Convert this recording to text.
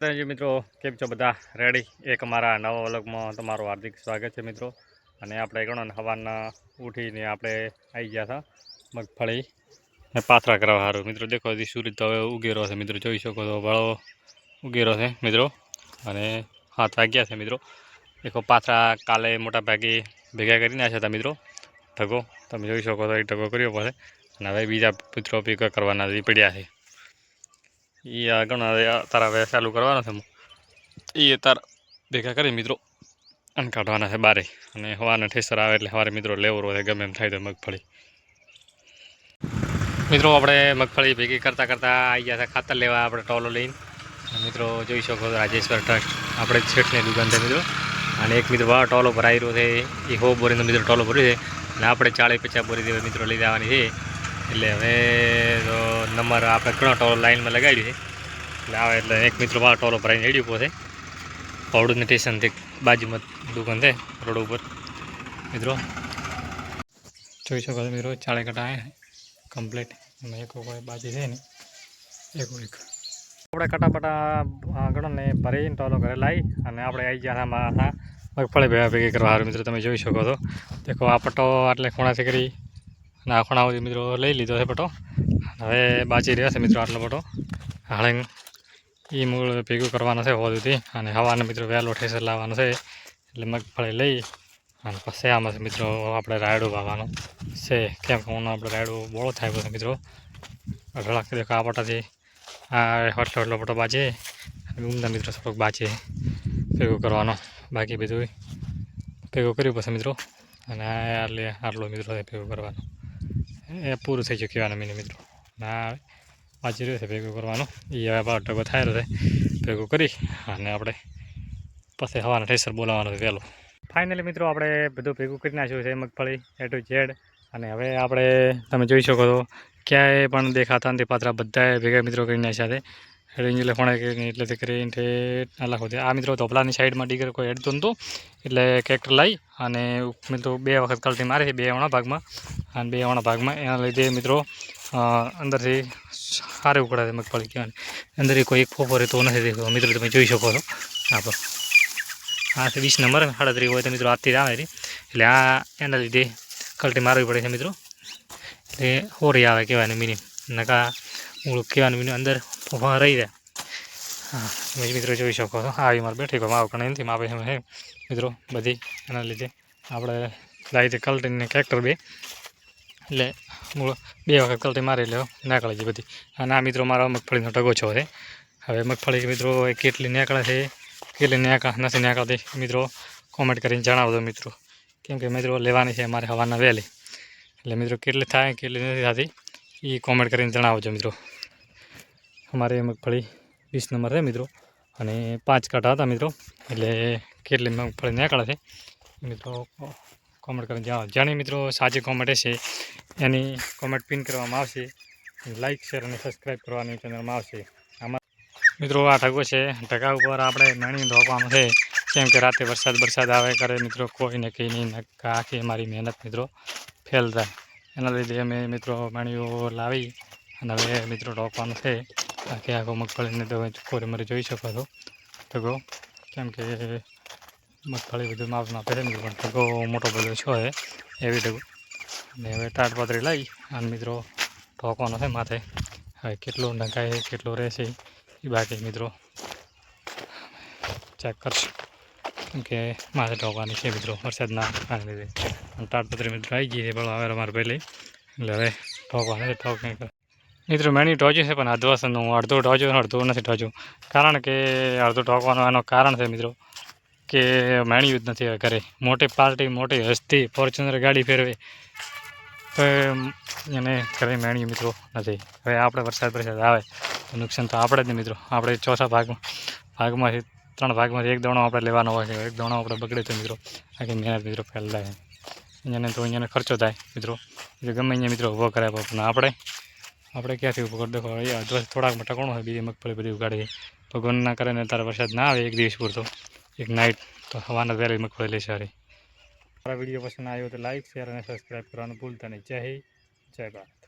જી મિત્રો, કેમ છો બધા? રેડી એક અમારા નવા વલગમાં તમારું હાર્દિક સ્વાગત છે મિત્રો. અને આપણે ગણો હવાના ઉઠીને આપણે આવી ગયા હતા મગફળી ને પાથરા કરવા સારું મિત્રો, દેખો હજી સૂરજ તો હવે ઉગેરો છે. મિત્રો, જોઈ શકો તો વાળો ઉગેરો છે, મિત્રો. અને હાથ વાગ્યા છે, મિત્રો. દેખો, પાથરા કાલે મોટાભાગે ભેગા કરી નાખ્યા હતા, મિત્રો. ઢગો, તમે જોઈ શકો તો એ ઢગો કર્યો પડે. અને હવે બીજા મિત્રો ભેગા કરવાના પડ્યા છે. એ આ ઘણા તારા હવે ચાલુ કરવાના છે એ તાર ભેગા કરી મિત્રો. અને કાઢવાના છે બારે. અને હવાના ઠેસર આવે એટલે સવારે મિત્રો લેવો રહે ગમે એમ થાય તો મગફળી. મિત્રો આપણે મગફળી ભેગી કરતાં કરતાં આવી ગયા હતા ખાતર લેવા, આપણે ટોલો લઈને. મિત્રો જોઈ શકો રાજેશ્વર ટ્રસ્ટ, આપણે છેઠની દુકાન છે મિત્રો. અને એક મિત્રો વાહ ટોલો ભરાઈ છે, એ હો બોરીનો મિત્રો ટોલો ભર્યો છે. અને આપણે ચાળીસ પચાસ બોરી મિત્રો લઈ જવાની છે. એટલે હવે તો નંબર આપણે ઘણો ટોલો લાઈનમાં લગાડ્યું છે. એટલે આવે એટલે એક મિત્રો વાહ ટોલો ભરાઈને હેડ્યું પોતે પૌડું સ્ટેશનથી બાજુમાં દુકાન છે, રોડ ઉપર. મિત્રો, જોઈ શકો છો મિત્રો ચાળે કટા કમ્પ્લીટ. અને એક બાજુ છે ને એક એક. આપણે કટાપટા ગણો ને ભરીને ટોલો ઘરે લાવી અને આપણે આવી ગયા આમાં મગફળી ભેગા ભેગી કરવા મિત્રો, તમે જોઈ શકો છો. દેખો, આ પટ્ટો આટલે ખૂણાથી કરી. અને આ ખૂણા સુધી મિત્રો લઈ લીધો છે પટો. હવે બાચી રહ્યો છે મિત્રો આટલો પટો. હાળે એ મૂળ ભેગું કરવાનું છે હોદુથી અને હવાને મિત્રો વહેલો ઠેસર લાવવાનો છે એટલે મગફળી લઈ અને પછી આમાં મિત્રો આપણે રાયડું વાવવાનું છે. કેમ કે હું આપણે રાયડું બોળો થાય છે મિત્રો. અઢળક દેખો આ પટાથી. આ હોટલો હટલો પટો અને ઉમદા મિત્રો થોડોક બાચે ભેગું કરવાનો. બાકી બધું ભેગું કર્યું પછી મિત્રો. અને આટલે આટલો મિત્રો ભેગું કરવાનો. એ પૂરું થઈ ગયું કહેવાનું મિની મિત્રો. ના વાંચી રહ્યું છે, ભેગું કરવાનું. એ હવે ભાવ ટકો થાય છે. ભેગું કરી અને આપણે પછી હવાના ઠેસર બોલાવવાનું છે વહેલું. ફાઇનલી મિત્રો, આપણે બધું ભેગું કરી નાખ્યું છે, મગફળી એ ટુ ઝેડ અને હવે આપણે, તમે જોઈ શકો છો, ક્યાંય પણ દેખાતા નથી પાત્રા બધાએ ભેગા મિત્રો કરી નાખ્યા છે. એટલે ફોણે કરીને એટલે તે કરીને તે લાખો આ મિત્રો ધોપલાની સાઈડમાં ડીગર કોઈ હેડતું નહોતું એટલે કેક્ટર લાવી અને મિત્રો બે વખત કલટી મારી છે, બે વણા ભાગમાં. અને બે વણા ભાગમાં. એના લીધે મિત્રો અંદરથી સારી છે મગફળી કહેવાની અંદર કોઈ એક ફોફો રહેતો નથી દેખો મિત્રો, તમે જોઈ શકો છો. આ આથી વીસ નંબર સાડત્રીસ હોય તો મિત્રો આજથી આવે છે. એટલે આ, એના લીધે કલટી મારવી પડે છે મિત્રો. એટલે હોરી આવે કહેવાય મિનિમ નકા મૂળ કહેવાનું મિનિમ અંદર ફોફા રહી જાય. હા, તમે મિત્રો જોઈ શકો છો. આવી મારે બેઠી માવ કણે નથી. માપે છે મિત્રો, બધી એના લીધે આપણે લાવી દે કલટીને કેક્ટર બે એટલે મૂળ બે વખત કલટી મારી લેવો નીકળે છે બધી. અને આ મિત્રો, મારો મગફળીનો ટગો છો છે હવે મગફળી મિત્રો કેટલી નીકળે છે, કેટલી નીકળ, નથી નીકળતી મિત્રો કોમેન્ટ કરીને જણાવજો મિત્રો. કેમ કે મિત્રો, લેવાની છે અમારે હવાના વહેલી. એટલે મિત્રો, કેટલી થાય, કેટલી નથી થતી એ કોમેન્ટ કરીને જણાવજો મિત્રો. અમારે મગફળી વીસ નંબર છે મિત્રો. અને પાંચ કાંટા હતા મિત્રો. એટલે કેટલી મગફળી નીકળે છે. મિત્રો કોમેન્ટ કરીને જણાવો જાણી મિત્રો સાચી કોમેન્ટ છે એની કોમેન્ટ પિન કરવામાં આવશે. લાઇક શેર અને સબસ્ક્રાઈબ કરવાની ચેનલમાં આવશે. આમાં મિત્રો આ ઢગો છે. ઢગા ઉપર આપણે નાણી રોકવાનું છે. કેમ કે રાતે વરસાદ વરસાદ આવે કરે મિત્રો, કોઈને કંઈ નહીં આખી અમારી મહેનત મિત્રો ફેલ થાય. એના લીધે અમે મિત્રો માણીઓ લાવી અને હવે મિત્રો ઢોકવાનું છે. આખે આખો મગફળીને તો કોરી મરી જોઈ શકો છો. ઢગો કેમ કે મગફળી બધું માપ માપે છે મિત્રો પણ ટકો મોટો બધો છો છે એવી ટકો અને હવે તાટપાતરી લઈ અને મિત્રો ઠોકવાનો છે માથે. હવે કેટલું ઢંકાય છે, કેટલું રહેશે એ બાકી મિત્રો ચેક કરશું. કે માથે ઠોકવાની છે મિત્રો વરસાદના કારણે લીધે. અને તાટપત્રી મિત્રો આવી ગઈ છે, પણ હવે અમારે પહેલી. એટલે હવે ઠોકવાનું છે ઠોક નહીં મિત્રો મેણી ઢોજ્યું છે, પણ અધવાસનનું અડધું ટોચ્યું અડધું નથી ટોચ્યું કારણ કે અડધું ટોકવાનું એનું કારણ છે મિત્રો. કે માણ્યું જ નથી ઘરે. મોટી પાર્ટી મોટી હસ્તી, ફોર્ચ્યુનર ગાડી ફેરવે. તો એને ઘરે મેણ્યું મિત્રો નથી. હવે આપણે વરસાદ વરસાદ આવે, તો નુકસાન તો આપણે જ નહીં મિત્રો. આપણે ચોથા ભાગમાં, ભાગમાંથી ત્રણ ભાગમાંથી એક દોણો આપણે લેવાનો હોય છે. એક દોણો આપણે બગડે તો મિત્રો, આખી મહેનત મિત્રો ફેલાય. અહીંયાને તો અહીંયાને ખર્ચો થાય મિત્રો. એટલે ગમે અહીંયા મિત્રો ઊભો કરાય પણ આપણે આપણે ક્યાંથી ઊભો કરી દેખો અડધો થોડાક ટકોણો હોય, બીજી મગફળી બધી ઉગાડીએ. ભગવાન ના કરે ને તારે વરસાદ ના આવે એક દિવસ પૂરતો. એક નાઇટ તો હવાના વહેલી મગફળી લઈ સારી. મારા વીડિયો પસંદ આવ્યો તો લાઈક શેર અને સબસ્ક્રાઈબ કરવાનું ભૂલતા નહીં. જય હિન્દ, જય ભારત.